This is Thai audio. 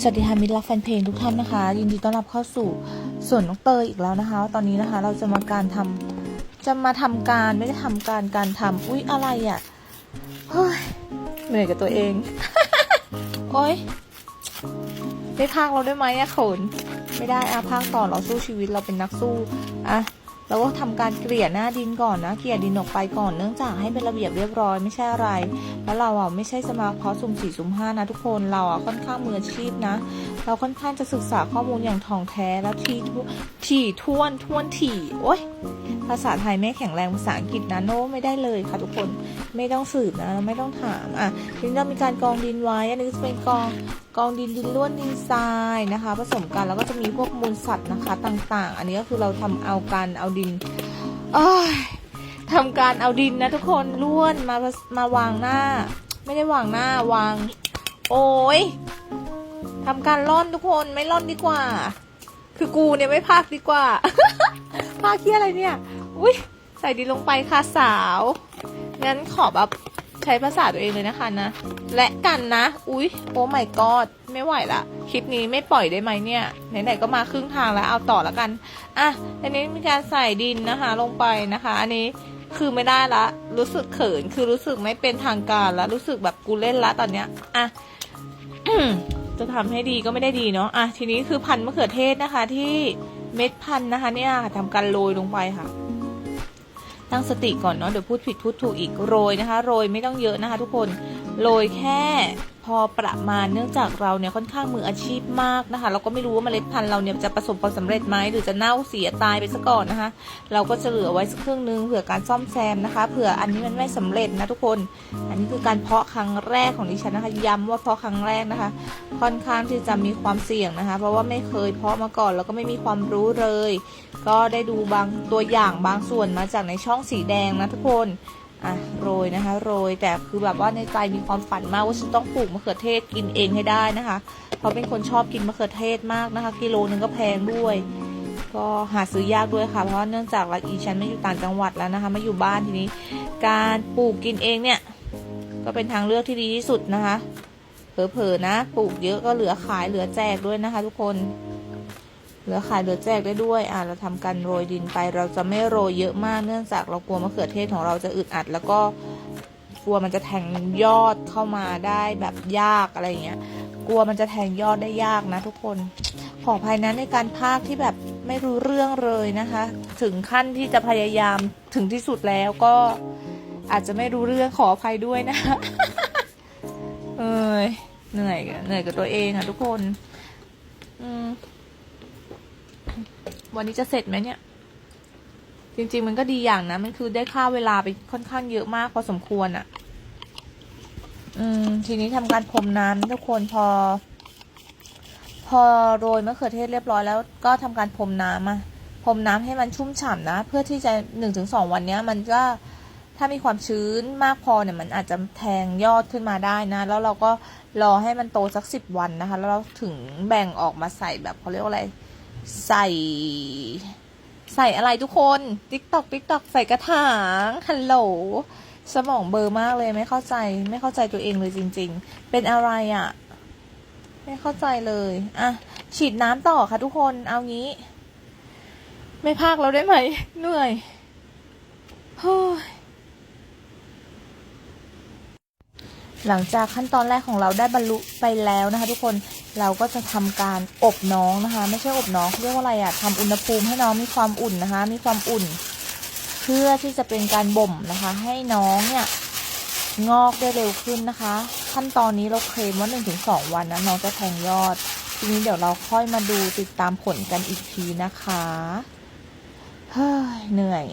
สวัสดีค่ะมิตรรักแฟนเพลงทุกท่านนะคะ ยินดีต้อนรับเข้าสู่ส่วนน้องเตยอีกแล้วนะคะ ตอนนี้นะคะเราจะมาการทำจะมาทำการไม่ได้ทำการการทำอุ๊ยอะไรอะ่ะเฮ้ยเหนื่อยกับตัวเองโอ๊ยได้พากเราได้ไหมอะขนไม่ได้อะพากต่อเราสู้ชีวิตเราเป็นนักสู้อะ เราก็ทำการเกลี่ยหน้าดินก่อนนะ เกลี่ยดินออกไปก่อนเนื่องจากให้เป็นระเบียบเรียบร้อยไม่ใช่อะไร แล้วเราอะไม่ใช่สมาเพาะสุ่มสี่สุ่มห้านะทุกคนเราอะค่อนข้างมืออาชีพนะ เราค่อนข้างจะศึกษาข้อมูลอย่างท่องแท้แล้วทีทุถี่ท่วนท่วนถี่โอ๊ยภาษาไทยไม่แข็งแรงภาษาอังกฤษนะโน้ไม่ได้เลยค่ะทุกคนไม่ต้องสืบนะไม่ต้องถามอะทีนี้เรามีการกองดินไว้อันนี้จะเป็นกองกองดินดินล้วนดินทรายนะคะ ผสมกันแล้วก็จะมีพวกมูลสัตว์นะคะต่างๆ อันนี้ก็คือเราทำเอาการเอาดินอ้ายทำการเอาดินนะทุกคนล้วนมามาวางหน้า ไม่ได้วางหน้าวาง โอ้ย ทำการล่อนทุกคนไม่ล่อนดีกว่า คือกูเนี่ยไม่พากดีกว่า พากเที่ยอะไรเนี่ย อุ้ยใส่ดินลงไปค่ะสาว งั้นขอแบบใช้ภาษาตัวเองเลยนะคะนะ และกันนะ อุ้ยโอ้ my god ไม่ไหวละ คลิปนี้ไม่ปล่อยได้ไหมเนี่ย ไหนๆก็มาครึ่งทางแล้วเอาต่อแล้วกัน อะ อันนี้มีการใส่ดินนะคะลงไปนะคะ อันนี้คือไม่ได้ละ รู้สึกเขิน คือรู้สึกไม่เป็นทางการแล้วรู้สึกแบบกูเล่นละตอนเนี้ย อะ จะทำให้ดีก็ไม่ได้ดีเนาะอะทีนี้คือพันธุ์มะเขือเทศนะคะ ที่เม็ดพันธุ์นะคะ เนี่ยค่ะทำการโรยลงไปค่ะ ตั้งสติก่อนเนาะเดี๋ยวพูดผิดพูดถูกอีกโรยนะคะ โรยไม่ต้องเยอะนะคะ ทุกคน โรยแค่พอประมาณเนื่องจากเราเนี่ยค่อนข้างมืออาชีพมากนะคะ เราก็ไม่รู้ว่าเมล็ดพันธุ์เราเนี่ยจะประสบความสำเร็จไหมหรือจะเน่าเสียตายไปซะก่อนนะคะ เราก็จะเหลือไว้สักครึ่งนึงเผื่อการซ่อมแซมนะคะเผื่ออันนี้มันไม่สำเร็จนะทุกคน อันนี้คือการเพาะครั้งแรกของดิฉันนะคะ ย้ำว่าเพาะครั้งแรกนะคะ ค่อนข้างที่จะมีความเสี่ยงนะคะ เพราะว่าไม่เคยเพาะมาก่อนแล้วก็ไม่มีความรู้เลย ก็ได้ดูบางตัวอย่างบางส่วนมาจากในช่องสีแดงนะทุกคน อะโรยนะคะโรยแต่คือแบบว่าในใจมีความฝันมากว่าฉันต้องปลูกมะเขือเทศกินเองให้ได้นะคะเพราะเป็นคนชอบกินมะเขือเทศมากนะคะกิโลนึงก็แพงด้วย ก็หาซื้อยากด้วยค่ะ เพราะเนื่องจากว่าอีฉันไม่อยู่ต่างจังหวัดแล้วนะคะไม่อยู่บ้านทีนี้ การปลูกกินเองเนี่ย ก็เป็นทางเลือกที่ดีที่สุดนะคะ เผลอๆนะ ปลูกเยอะก็เหลือขายเหลือแจกด้วยนะคะ ทุกคน เหลือขายเหลือแจกได้ด้วย อ่าเราทำการโรยดินไป เราจะไม่โรยเยอะมากเนื่องจากเรากลัวมะเขือเทศของเราจะอึดอัด แล้วก็กลัวมันจะแทงยอดเข้ามาได้แบบยากอะไรอย่างเงี้ย กลัวมันจะแทงยอดได้ยากนะทุกคน ขอภัยนะในการพากที่แบบไม่รู้เรื่องเลยนะคะ ถึงขั้นที่จะพยายามถึงที่สุดแล้วก็อาจจะไม่รู้เรื่องขออภัยด้วยนะคะเอ้ยเหนื่อยเหนื่อยกับตัวเองอะทุกคน อืม วันนี้จะเสร็จไหมเนี่ย จริง ๆ มันก็ดีอย่างนะ มันคือได้ค่าเวลาไปค่อนข้างเยอะมากพอสมควรอะ่ะ อืม ทีนี้ทำการพรมน้ำทุกคนพอ พอโรยมะเขือเทศเรียบร้อยแล้วก็ทำการพรมน้ำอะพรมน้ำให้มันชุ่มฉ่ำนะ เพื่อที่จะหนึ่งถึงสองวันเนี้ย มันก็ถ้ามีความชื้นมากพอเนี่ยมันอาจจะแทงยอดขึ้นมาได้นะ แล้วเราก็รอให้มันโตสักสิบวันนะคะ แล้วเราถึงแบ่งออกมาใส่แบบเขาเรียกว่าอะไร ใส่ใส่อะไรทุกคนติ๊กตอกติ๊กตอกใส่กระถางฮัลโหลสมองเบอร์มากเลยไม่เข้าใจ ไม่เข้าใจตัวเองเลยจริง ๆ เป็นอะไรอะ่ะ ไม่เข้าใจเลยอะฉีดน้ำต่อค่ะทุกคนเอางี้ ไม่พากเราได้ไหมเหนื่อยเฮ้ยหลังจากขั้นตอนแรกของเราได้บรรลุไปแล้วนะคะทุกคน เราก็จะทำการอบน้องนะคะ ไม่ใช่อบน้องเรียกว่าอะไรอะทำอุณหภูมิให้น้องมีความอุ่นนะคะ มีความอุ่น เพื่อที่จะเป็นการบ่มนะคะ ให้น้องเนี่ยงอกได้เร็วขึ้นนะคะ ขั้นตอนนี้เราเคลมว่า1-2 วันนะน้องจะแทงยอด ทีนี้เดี๋ยวเราค่อยมาดูติดตามผลกันอีกทีนะคะ เฮ้ยเหนื่อย